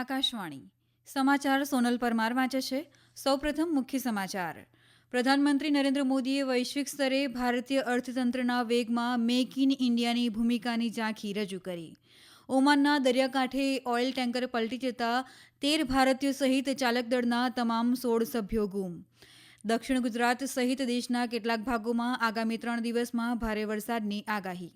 આકાશવાણી. સમાચાર સોનલ પરમાર વાંચે છે. સૌપ્રથમ મુખ્ય સમાચાર. પ્રધાનમંત્રી નરેન્દ્ર મોદીએ વૈશ્વિક સ્તરે ભારતીય અર્થતંત્રના વેગમાં મેક ઇન ઇન્ડિયાની ભૂમિકાની ઝાંખી રજૂ કરી. ઓમાનના દરિયાકાંઠે ઓઇલ ટેન્કર પલટી જતા તેર ભારતીયો સહિત ચાલક દળના તમામ સોળ સભ્યો ગુમ. દક્ષિણ ગુજરાત સહિત દેશના કેટલાક ભાગોમાં આગામી ત્રણ દિવસમાં ભારે વરસાદની આગાહી.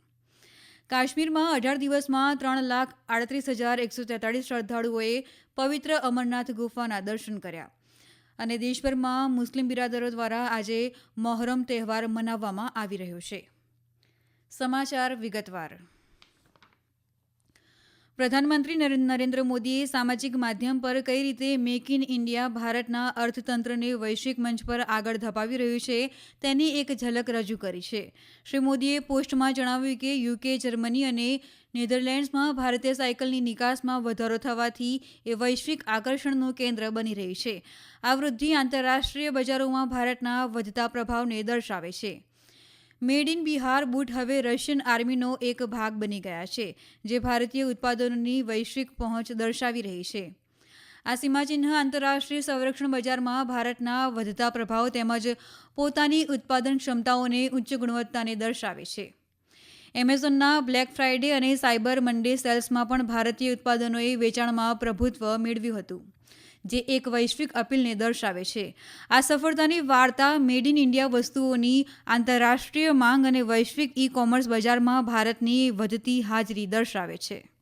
કાશ્મીરમાં અઢાર દિવસમાં ત્રણ લાખ આડત્રીસ હજાર એકસો તેતાળીસ શ્રદ્ધાળુઓએ પવિત્ર અમરનાથ ગુફાના દર્શન કર્યા. અને દેશભરમાં મુસ્લિમ બિરાદરો દ્વારા આજે મોહરમ તહેવાર મનાવવામાં આવી રહ્યો છે. સમાચાર વિગતવાર. પ્રધાનમંત્રી નરેન્દ્ર મોદીએ સામાજિક માધ્યમ પર કઈ રીતે મેક ઇન ઇન્ડિયા ભારતના અર્થતંત્રને વૈશ્વિક મંચ પર આગળ ધપાવી રહ્યું છે, તેની એક ઝલક રજૂ કરી છે. શ્રી મોદીએ પોસ્ટમાં જણાવ્યું કે યુકે, જર્મની અને નેધરલેન્ડ્સમાં ભારતીય સાયકલની નિકાસમાં વધારો થવાથી એ વૈશ્વિક આકર્ષણનું કેન્દ્ર બની રહી છે. આ વૃદ્ધિ આંતરરાષ્ટ્રીય બજારોમાં ભારતના વધતા પ્રભાવને દર્શાવે છે. મેડ ઇન બિહાર બુટ હવે રશિયન આર્મીનો એક ભાગ બની ગયા છે, જે ભારતીય ઉત્પાદનોની વૈશ્વિક પહોંચ દર્શાવી રહી છે. આ સીમાચિહ્ન આંતરરાષ્ટ્રીય સંરક્ષણ બજારમાં ભારતના વધતા પ્રભાવ તેમજ પોતાની ઉત્પાદન ક્ષમતાઓને ઉચ્ચ ગુણવત્તાને દર્શાવે છે. એમેઝોનના બ્લેક ફ્રાઇડે અને સાયબર મંડે સેલ્સમાં પણ ભારતીય ઉત્પાદનોએ વેચાણમાં પ્રભુત્વ મેળવ્યું હતું. જે એક વૈશ્વિક અપીલને દર્શાવે છે. આ સફળતાની વાર્તા મેડ ઇન ઇન્ડિયા વસ્તુઓની આંતરરાષ્ટ્રીય માંગ અને વૈશ્વિક ઈ કોમર્સ બજારમાં ભારતની વધતી હાજરી દર્શાવે છે.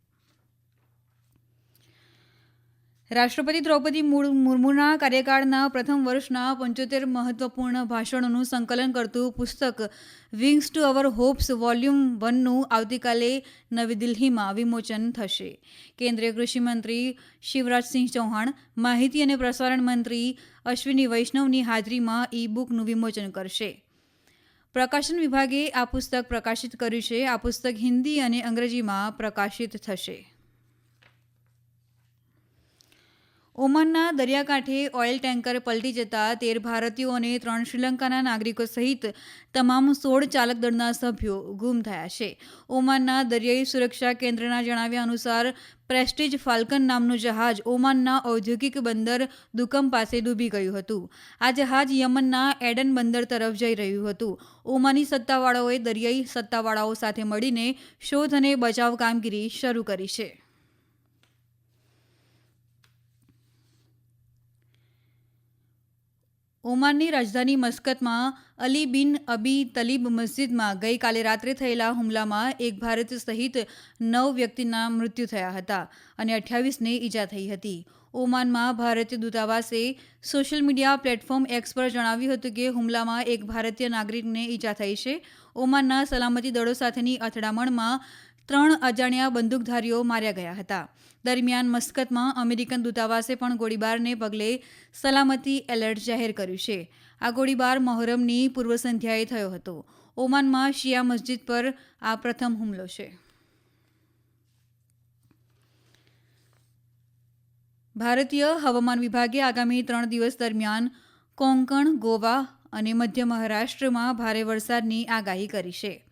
રાષ્ટ્રપતિ દ્રૌપદી મુર્મુના કાર્યકાળના પ્રથમ વર્ષના પંચોતેર મહત્વપૂર્ણ ભાષણોનું સંકલન કરતું પુસ્તક wings to our hopes volume વનનું આવતીકાલે નવી દિલ્હીમાં વિમોચન થશે. કેન્દ્રીય કૃષિમંત્રી શિવરાજસિંહ ચૌહાણ, માહિતી અને પ્રસારણ મંત્રી અશ્વિની વૈષ્ણવની હાજરીમાં ઈ બુકનું વિમોચન કરશે. પ્રકાશન વિભાગે આ પુસ્તક પ્રકાશિત કર્યું છે. આ પુસ્તક હિન્દી અને અંગ્રેજીમાં પ્રકાશિત થશે. ઓમાનના દરિયાકાંઠે ઓઇલ ટેન્કર પલટી જતા તેર ભારતીયો અને ત્રણ શ્રીલંકાના નાગરિકો સહિત તમામ સોળ ચાલક દળના સભ્યો ગુમ થયા છે. ઓમાનના દરિયાઈ સુરક્ષા કેન્દ્રના જણાવ્યા અનુસાર પ્રેસ્ટીજ ફાલ્કન નામનું જહાજ ઓમાનના ઔદ્યોગિક બંદર દુકમ પાસે ડૂબી ગયું હતું. આ જહાજ યમનના એડન બંદર તરફ જઈ રહ્યું હતું. ઓમાની સત્તાવાળાઓએ દરિયાઈ સત્તાવાળાઓ સાથે મળીને શોધ અને બચાવ કામગીરી શરૂ કરી છે. ઓમાનની રાજધાની મસ્કતમાં અલી બિન અબી તલીબ મસ્જિદમાં ગઈકાલે રાત્રે થયેલા હુમલામાં એક ભારતીય સહિત નવ વ્યક્તિના મૃત્યુ થયા હતા અને અઠ્યાવીસને ઈજા થઈ હતી. ઓમાનમાં ભારતીય દૂતાવાસે સોશિયલ મીડિયા પ્લેટફોર્મ એક્સ પર જણાવ્યું હતું કે હુમલામાં એક ભારતીય નાગરિકને ઈજા થઈ છે. ઓમાનના સલામતી દળો સાથેની અથડામણમાં ત્રણ અજાણ્યા બંદૂકધારીઓ માર્યા ગયા હતા. દરમિયાન મસ્કતમાં અમેરિકન દૂતાવાસે પણ ગોળીબારને પગલે સલામતી એલર્ટ જાહેર કર્યું છે. આ ગોળીબાર મહોરમની પૂર્વ સંધ્યાએ થયો હતો. ઓમાનમાં શિયા મસ્જિદ પર આ પ્રથમ હુમલો છે. ભારતીય હવામાન વિભાગે આગામી ત્રણ દિવસ દરમિયાન કોંકણ, ગોવા અને મધ્ય મહારાષ્ટ્રમાં ભારે વરસાદની આગાહી કરી છે.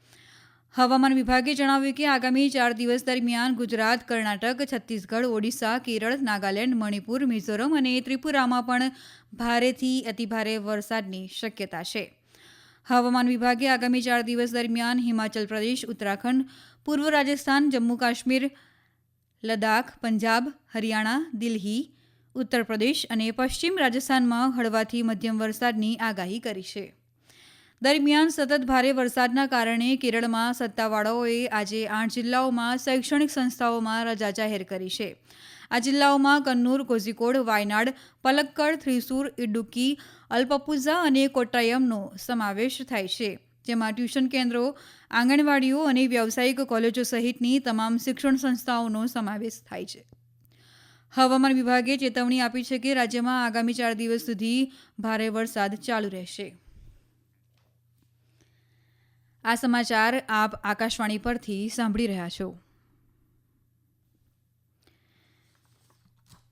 હવામાન વિભાગે જણાવ્યું કે આગામી ચાર દિવસ દરમિયાન ગુજરાત, કર્ણાટક, છત્તીસગઢ, ઓડિશા, કેરળ, નાગાલેન્ડ, મણિપુર, મિઝોરમ અને ત્રિપુરામાં પણ ભારેથી અતિભારે વરસાદની શક્યતા છે. હવામાન વિભાગે આગામી ચાર દિવસ દરમિયાન હિમાચલ પ્રદેશ, ઉત્તરાખંડ, પૂર્વ રાજસ્થાન, જમ્મુ કાશ્મીર, લદ્દાખ, પંજાબ, હરિયાણા, દિલ્હી, ઉત્તર પ્રદેશ અને પશ્ચિમ રાજસ્થાનમાં હળવાથી મધ્યમ વરસાદની આગાહી કરી છે. દરમિયાન સતત ભારે વરસાદના કારણે કેરળમાં સત્તાવાળાઓએ આજે આઠ જિલ્લાઓમાં શૈક્ષણિક સંસ્થાઓમાં રજા જાહેર કરી છે. આ જિલ્લાઓમાં કન્નૂર, કોઝિકોડ, વાયનાડ, પલક્કડ, થ્રીસુર ઇડુક્કી અલ્પપુઝા અને કોટ્ટાયમનો સમાવેશ થાય છે, જેમાં ટ્યુશન કેન્દ્રો, આંગણવાડીઓ અને વ્યાવસાયિક કોલેજો સહિતની તમામ શિક્ષણ સંસ્થાઓનો સમાવેશ થાય છે. હવામાન વિભાગે ચેતવણી આપી છે કે રાજ્યમાં આગામી ચાર દિવસ સુધી ભારે વરસાદ ચાલુ રહેશે. આ સમાચાર આપ આકાશવાણી પરથી સાંભળી રહ્યા છો.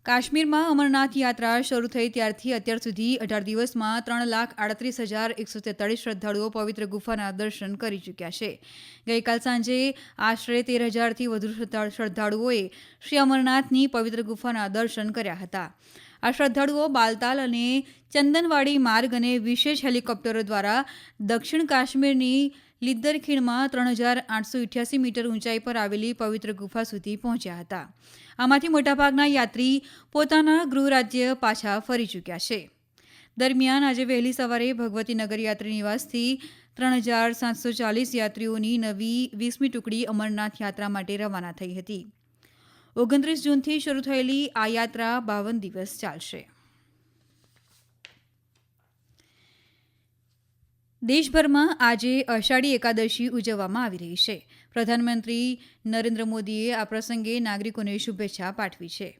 કાશ્મીરમાં અમરનાથ યાત્રા શરૂ થઈ ત્યારથી અત્યાર સુધી અઢાર દિવસમાં ત્રણ લાખ આડત્રીસ હજાર એકસો તેતાળીસ શ્રદ્ધાળુઓ પવિત્ર ગુફાના દર્શન કરી ચૂક્યા છે. ગઈકાલ સાંજે આશરે તેર હજારથી વધુ શ્રદ્ધાળુઓએ શ્રી અમરનાથની પવિત્ર ગુફાના દર્શન કર્યા હતા. આ શ્રદ્ધાળુઓ બાલતાલ અને ચંદનવાડી માર્ગ અને વિશેષ હેલિકોપ્ટરો દ્વારા દક્ષિણ કાશ્મીરની લિદ્દર ખીણમાં ત્રણ હજાર આઠસો ઇઠ્યાસી મીટર ઊંચાઈ પર આવેલી પવિત્ર ગુફા સુધી પહોંચ્યા હતા. આમાંથી મોટાભાગના યાત્રી પોતાના ગૃહ રાજ્ય પાછા ફરી ચૂક્યા છે. દરમિયાન આજે વહેલી સવારે ભગવતીનગર યાત્રી નિવાસથી ત્રણ હજાર સાતસો ચાલીસ યાત્રીઓની નવી વીસમી ટુકડી અમરનાથ યાત્રા માટે રવાના થઈ હતી. ઓગણત્રીસ જૂનથી શરૂ થયેલી આ યાત્રા બાવન દિવસ ચાલશે. દેશભરમાં આજે અષાઢી એકાદશી ઉજવવામાં આવી રહી છે. પ્રધાનમંત્રી નરેન્દ્ર મોદીએ આ પ્રસંગે નાગરિકોને શુભેચ્છા પાઠવી છે.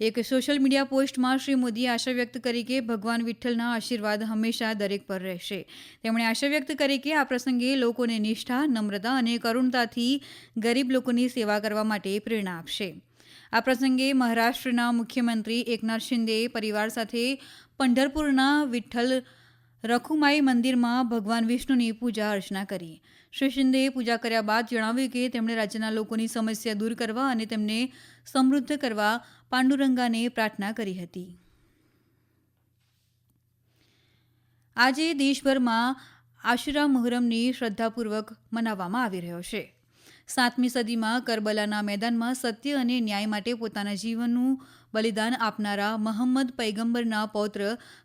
એક સોશિયલ મીડિયા પોસ્ટમાં શ્રી મોદીએ આશા વ્યક્ત કરી કે ભગવાન વિઠ્ઠલના આશીર્વાદ હંમેશા દરેક પર રહેશે. તેમણે આશા વ્યક્ત કરી કે આ પ્રસંગે લોકોને નિષ્ઠા, નમ્રતા અને કરુણતાથી ગરીબ લોકોની સેવા કરવા માટે પ્રેરણા આપશે. આ પ્રસંગે મહારાષ્ટ્રના મુખ્યમંત્રી એકનાથ શિંદેએ પરિવાર સાથે પંઢરપુરના વિઠ્ઠલ રખુમાઈ મંદિરમાં ભગવાન વિષ્ણુની પૂજા અર્ચના કરી. શ્રી શિંદેએ પૂજા કર્યા બાદ જણાવ્યું કે તેમણે રાજ્યના લોકોની સમસ્યા દૂર કરવા અને તેમને સમૃદ્ધ કરવા પાંડુરંગાને પ્રાર્થના કરી હતી. આજે દેશભરમાં આશુરા મુહર્રમની શ્રદ્ધાપૂર્વક મનાવવામાં આવી રહ્યો છે. સાતમી સદીમાં કરબલાના મેદાનમાં સત્ય અને ન્યાય માટે પોતાના જીવનનું બલિદાન આપનારા મહમ્મદ પૈગંબરના પૌત્ર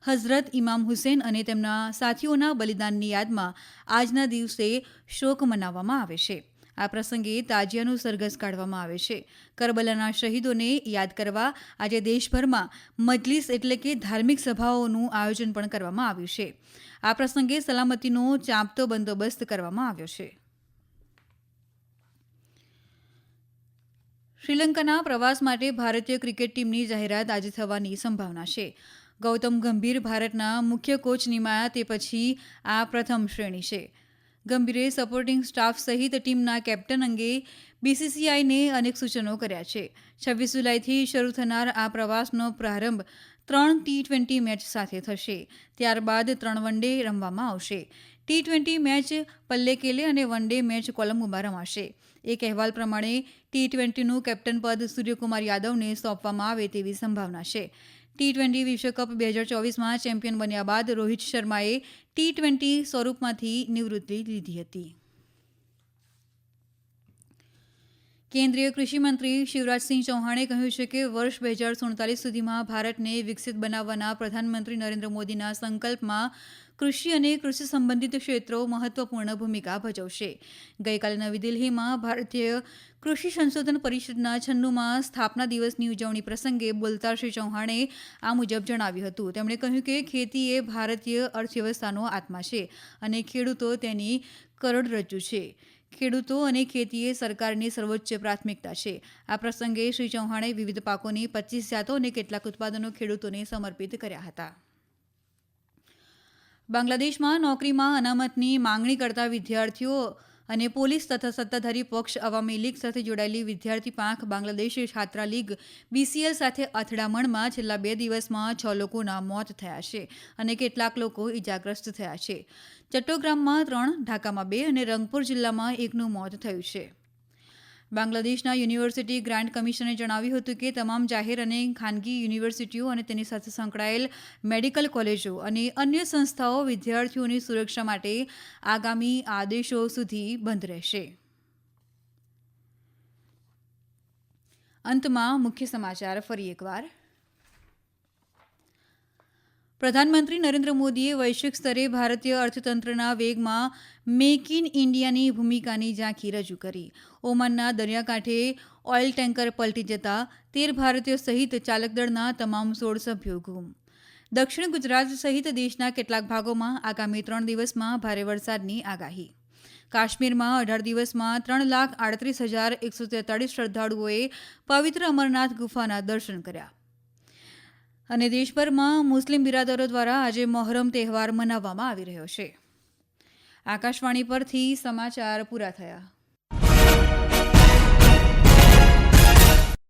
હઝરત ઇમામ હુસેન અને તેમના સાથીઓના બલિદાનની યાદમાં આજના દિવસે શોક મનાવવામાં આવે છે. આ પ્રસંગે તાજિયાનું સરઘસ કાઢવામાં આવે છે. કરબલાના શહીદોને યાદ કરવા આજે દેશભરમાં મજલિસ એટલે કે ધાર્મિક સભાઓનું આયોજન પણ કરવામાં આવ્યું છે. આ પ્રસંગે સલામતીનો ચાંપતો બંદોબસ્ત કરવામાં આવ્યો છે. શ્રીલંકાના પ્રવાસ માટે ભારતીય ક્રિકેટ ટીમની જાહેરાત આજે થવાની સંભાવના છે. ગૌતમ ગંભીર ભારતના મુખ્ય કોચ નિમાયા તે પછી આ પ્રથમ શ્રેણી છે. ગંભીરે સપોર્ટિંગ સ્ટાફ સહિત ટીમના કેપ્ટન અંગે બીસીસીઆઈને અનેક સૂચનો કર્યા છે. છવ્વીસ જુલાઈથી શરૂ થનાર આ પ્રવાસનો પ્રારંભ ત્રણ ટી ટ્વેન્ટી મેચ સાથે થશે. ત્યારબાદ ત્રણ વન ડે રમવામાં આવશે. ટી ટ્વેન્ટી મેચ પલ્લેકેલે અને વન ડે મેચ કોલંબોમાં રમાશે એક અહેવાલ પ્રમાણે ટી ટ્વેન્ટીનું કેપ્ટન પદ સૂર્યકુમાર યાદવને સોંપવામાં આવે તેવી સંભાવના છે. ટી ટ્વેન્ટી વિશ્વકપ બે હજાર ચોવીસમાં ચેમ્પિયન બન્યા બાદ રોહિત શર્માએ ટી ટ્વેન્ટી સ્વરૂપમાંથી નિવૃત્તિ લીધી હતી. કેન્દ્રીય કૃષિમંત્રી શિવરાજસિંહ ચૌહાણે કહ્યું છે કે વર્ષ બે હજાર સુડતાલીસ સુધીમાં ભારતને વિકસિત બનાવવાના પ્રધાનમંત્રી નરેન્દ્ર મોદીના સંકલ્પમાં કૃષિ અને કૃષિ સંબંધિત ક્ષેત્રો મહત્વપૂર્ણ ભૂમિકા ભજવશે. ગઈકાલે નવી દિલ્હીમાં ભારતીય કૃષિ સંશોધન પરિષદના છન્નુમાં સ્થાપના દિવસની ઉજવણી પ્રસંગે બોલતા શ્રી ચૌહાણે આ મુજબ જણાવ્યું હતું. તેમણે કહ્યું કે ખેતી એ ભારતીય અર્થવ્યવસ્થાનો આત્મા છે અને ખેડૂતો તેની કરોડરજ્જુ છે. ખેડૂતો અને ખેતી એ સરકારની સર્વોચ્ચ પ્રાથમિકતા છે. આ પ્રસંગે શ્રી ચૌહાણે વિવિધ પાકોની પચીસ જાતો અને કેટલાક ઉત્પાદનો ખેડૂતોને સમર્પિત કર્યા હતા. બાંગ્લાદેશમાં નોકરીમાં અનામતની માંગણી કરતા વિદ્યાર્થીઓ અને પોલીસ તથા સત્તાધારી પક્ષ અવામી લીગ સાથે જોડાયેલી વિદ્યાર્થી પાંખ બાંગ્લાદેશ છાત્રા લીગ બીસીએલ સાથે અથડામણમાં છેલ્લા બે દિવસમાં છ લોકોના મોત થયા છે અને કેટલાક લોકો ઇજાગ્રસ્ત થયા છે. ચટ્ટોગ્રામમાં ત્રણ, ઢાકામાં બે અને રંગપુર જિલ્લામાં એકનું મોત થયું છે. બાંગ્લાદેશના યુનિવર્સિટી ગ્રાન્ટ કમિશને જણાવ્યું હતું કે તમામ જાહેર અને ખાનગી યુનિવર્સિટીઓ અને તેની સાથે સંકળાયેલ મેડિકલ કોલેજો અને અન્ય સંસ્થાઓ વિદ્યાર્થીઓની સુરક્ષા માટે આગામી આદેશો સુધી બંધ રહેશે. અંતમાં મુખ્ય સમાચાર ફરી એકવાર. પ્રધાનમંત્રી નરેન્દ્ર મોદીએ વૈશ્વિક સ્તરે ભારતીય અર્થતંત્રના વેગમાં મેક ઇન ઇન્ડિયાની ભૂમિકાની ઝાંખી રજૂ કરી. ઓમાનના દરિયાકાંઠે ઓઇલ ટેન્કર પલટી જતા તેર ભારતીયો સહિત ચાલકદળના તમામ સોળ સભ્યો ગુમ. દક્ષિણ ગુજરાત સહિત દેશના કેટલાક ભાગોમાં આગામી ત્રણ દિવસમાં ભારે વરસાદની આગાહી. કાશ્મીરમાં અઢાર દિવસમાં ત્રણ લાખ આડત્રીસ હજાર એકસો તેતાળીસ શ્રદ્ધાળુઓએ પવિત્ર અમરનાથ ગુફાના દર્શન કર્યા. અને દેશભરમાં મુસ્લિમ બિરાદરો દ્વારા આજે મોહરમ તહેવાર મનાવવામાં આવી રહ્યો છે. આકાશવાણી પરથી સમાચાર પૂરા થયા.